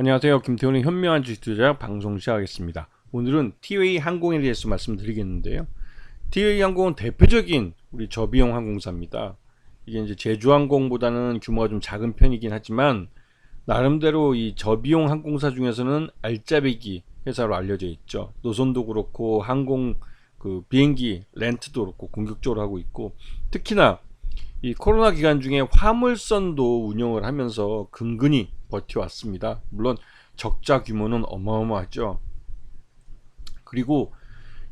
안녕하세요. 김태훈의 현명한 주식 투자 방송 시작하겠습니다. 오늘은 티웨이 항공에 대해서 말씀드리겠는데요. 티웨이 항공은 대표적인 우리 저비용 항공사입니다. 이게 이제 제주항공보다는 규모가 좀 작은 편이긴 하지만 나름대로 이 저비용 항공사 중에서는 알짜배기 회사로 알려져 있죠. 노선도 그렇고 항공 그 비행기 렌트도 그렇고 공격적으로 하고 있고 특히나 이 코로나 기간 중에 화물선도 운영을 하면서 근근히 버텨왔습니다. 물론 적자 규모는 어마어마하죠. 그리고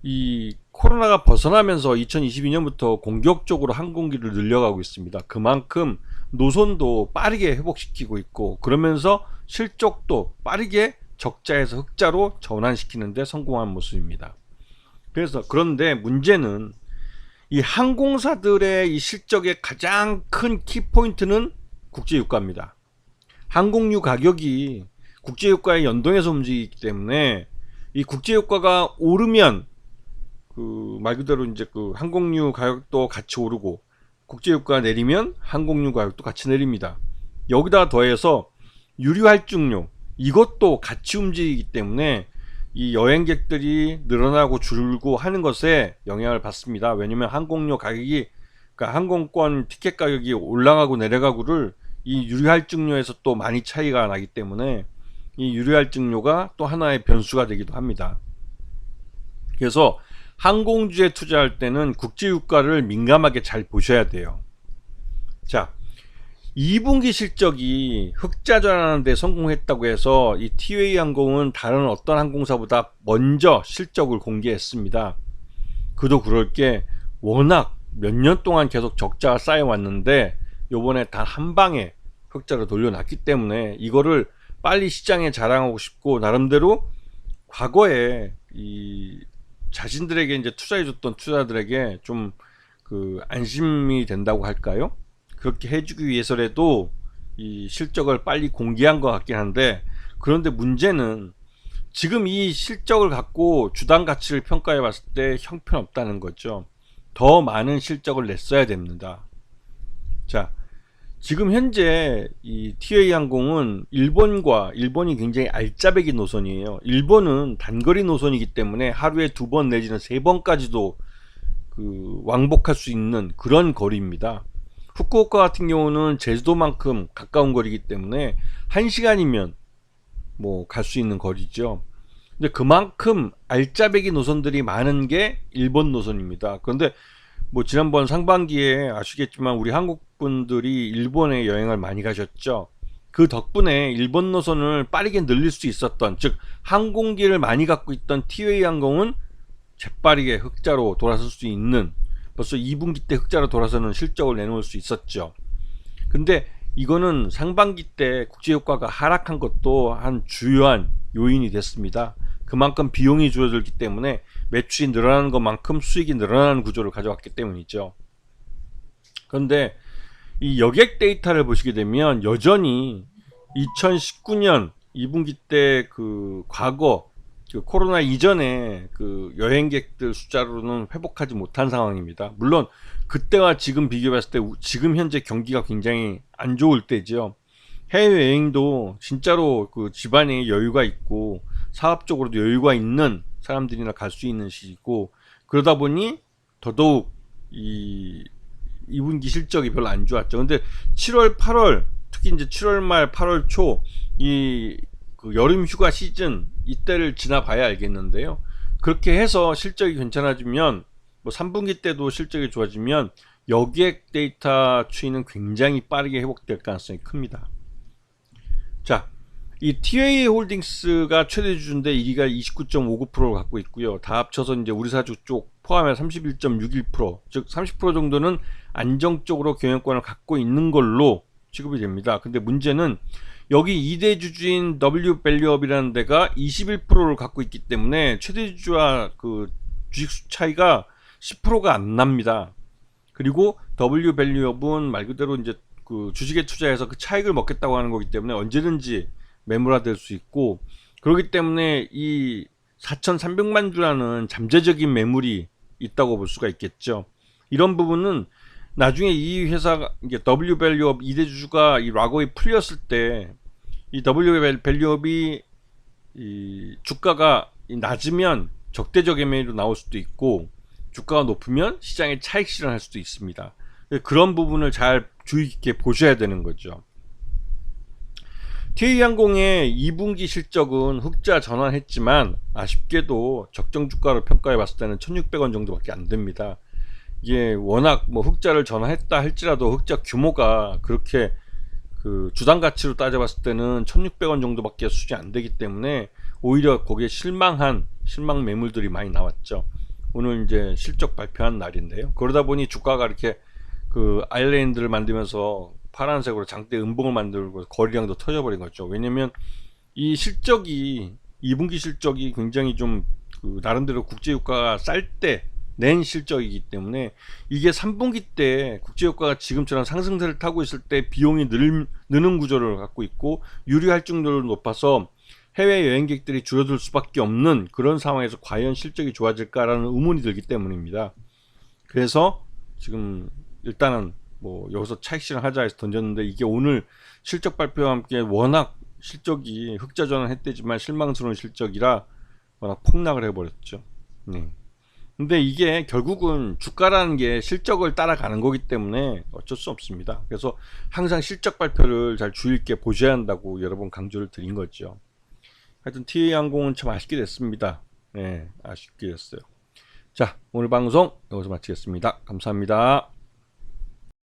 이 코로나가 벗어나면서 2022년부터 공격적으로 항공기를 늘려가고 있습니다. 그만큼 노선도 빠르게 회복시키고 있고 그러면서 실적도 빠르게 적자에서 흑자로 전환시키는데 성공한 모습입니다. 그래서 그런데 문제는 이 항공사들의 이 실적의 가장 큰 키포인트는 국제유가입니다. 항공유 가격이 국제유가에 연동해서 움직이기 때문에 이 국제유가가 오르면 그 말 그대로 이제 그 항공유 가격도 같이 오르고 국제유가가 내리면 항공유 가격도 같이 내립니다. 여기다 더해서 유류 할증료 이것도 같이 움직이기 때문에 이 여행객들이 늘어나고 줄고 하는 것에 영향을 받습니다. 왜냐면 항공료 가격이 그러니까 항공권 티켓 가격이 올라가고 내려가고를 이 유류할증료에서 또 많이 차이가 나기 때문에 이 유류할증료가 또 하나의 변수가 되기도 합니다. 그래서 항공주에 투자할 때는 국제유가를 민감하게 잘 보셔야 돼요. 자, 2분기 실적이 흑자 전환하는 데 성공했다고 해서 이 티웨이 항공은 다른 어떤 항공사보다 먼저 실적을 공개했습니다. 그도 그럴 게 워낙 몇 년 동안 계속 적자가 쌓여왔는데 요번에 단 한 방에 흑자로 돌려놨기 때문에 이거를 빨리 시장에 자랑하고 싶고 나름대로 과거에 이 자신들에게 이제 투자해줬던 투자들에게 좀 그 안심이 된다고 할까요? 그렇게 해주기 위해서라도 이 실적을 빨리 공개한 것 같긴 한데 그런데 문제는 지금 이 실적을 갖고 주당 가치를 평가해 봤을 때 형편없다는 거죠. 더 많은 실적을 냈어야 됩니다. 자, 지금 현재 이 TA 항공은 일본과 일본이 굉장히 알짜배기 노선이에요. 일본은 단거리 노선이기 때문에 하루에 두 번 내지는 세 번까지도 그 왕복할 수 있는 그런 거리입니다. 후쿠오카 같은 경우는 제주도만큼 가까운 거리이기 때문에 한 시간이면 뭐 갈 수 있는 거리죠. 근데 그만큼 알짜배기 노선들이 많은 게 일본 노선입니다. 그런데 뭐 지난번 상반기에 아시겠지만 우리 한국 분들이 일본에 여행을 많이 가셨죠. 그 덕분에 일본 노선을 빠르게 늘릴 수 있었던 즉 항공기를 많이 갖고 있던 티웨이 항공은 재빠르게 흑자로 돌아설 수 있는 벌써 2분기 때 흑자로 돌아서는 실적을 내놓을 수 있었죠. 근데 이거는 상반기 때 국제유가가 하락한 것도 한 주요한 요인이 됐습니다. 그만큼 비용이 줄어들기 때문에 매출이 늘어나는 것만큼 수익이 늘어나는 구조를 가져왔기 때문이죠. 그런데 이 여객 데이터를 보시게 되면 여전히 2019년 2분기 때 그 과거 그 코로나 이전에 그 여행객들 숫자로는 회복하지 못한 상황입니다. 물론 그때와 지금 비교했을 때 지금 현재 경기가 굉장히 안 좋을 때죠. 해외 여행도 진짜로 그 집안에 여유가 있고 사업적으로도 여유가 있는 사람들이나 갈 수 있는 시기고 그러다 보니 더더욱 이 2분기 실적이 별로 안 좋았죠. 근데 7월, 8월 특히 이제 7월 말 8월 초 이 그 여름 휴가 시즌 이때를 지나봐야 알겠는데요. 그렇게 해서 실적이 괜찮아지면 뭐 3분기 때도 실적이 좋아지면 여객 데이터 추이는 굉장히 빠르게 회복될 가능성이 큽니다. 자, 이 TA 홀딩스가 최대 주주인데 1위가 29.59%를 갖고 있고요. 다 합쳐서 이제 우리 사주 쪽 포함해 31.61%, 즉 30% 정도는 안정적으로 경영권을 갖고 있는 걸로 취급이 됩니다. 근데 문제는 여기 2대 주주인 W 밸류업이라는 데가 21%를 갖고 있기 때문에 최대 주주와 그 주식 차이가 10%가 안 납니다. 그리고 W 밸류업은 말 그대로 이제 그 주식에 투자해서 그 차익을 먹겠다고 하는 거기 때문에 언제든지 매물화될 수 있고 그렇기 때문에 이 4,300만 주라는 잠재적인 매물이 있다고 볼 수가 있겠죠. 이런 부분은 나중에 이 회사가 이게 W 밸류업 2대 주주가 이 락업이 풀렸을 때 이 W 밸류업이 이 주가가 이 낮으면 적대적 매매로 나올 수도 있고 주가가 높으면 시장에 차익 실현할 수도 있습니다. 그런 부분을 잘 주의 깊게 보셔야 되는 거죠. TA항공의 2분기 실적은 흑자 전환했지만 아쉽게도 적정 주가로 평가해 봤을 때는 1,600원 정도밖에 안 됩니다. 이게 워낙 뭐 흑자를 전환했다 할지라도 흑자 규모가 그렇게 그 주당 가치로 따져봤을 때는 1,600원 정도밖에 수준이 안 되기 때문에 오히려 거기에 실망한 실망 매물들이 많이 나왔죠. 오늘 이제 실적 발표한 날인데요. 그러다 보니 주가가 이렇게 그 아일랜드를 만들면서 파란색으로 장대 음봉을 만들고 거래량도 터져버린 거죠. 왜냐면 이 실적이 2분기 실적이 굉장히 좀 그 나름대로 국제유가가 쌀 때 낸 실적이기 때문에 이게 3분기 때 국제유가가 지금처럼 상승세를 타고 있을 때 비용이 늘, 느는 구조를 갖고 있고 유리 할증률을 높아서 해외 여행객들이 줄어들 수밖에 없는 그런 상황에서 과연 실적이 좋아질까라는 의문이 들기 때문입니다. 그래서 지금 일단은 뭐 여기서 차익 실현 하자 해서 던졌는데 이게 오늘 실적 발표와 함께 워낙 실적이 흑자 전환했대지만 실망스러운 실적이라 워낙 폭락을 해버렸죠. 네. 근데 이게 결국은 주가라는 게 실적을 따라가는 거기 때문에 어쩔 수 없습니다. 그래서 항상 실적 발표를 잘 주의 있게 보셔야 한다고 여러 번 강조를 드린 거죠. 하여튼 TA항공은 참 아쉽게 됐습니다. 네, 아쉽게 됐어요. 자, 오늘 방송 여기서 마치겠습니다. 감사합니다.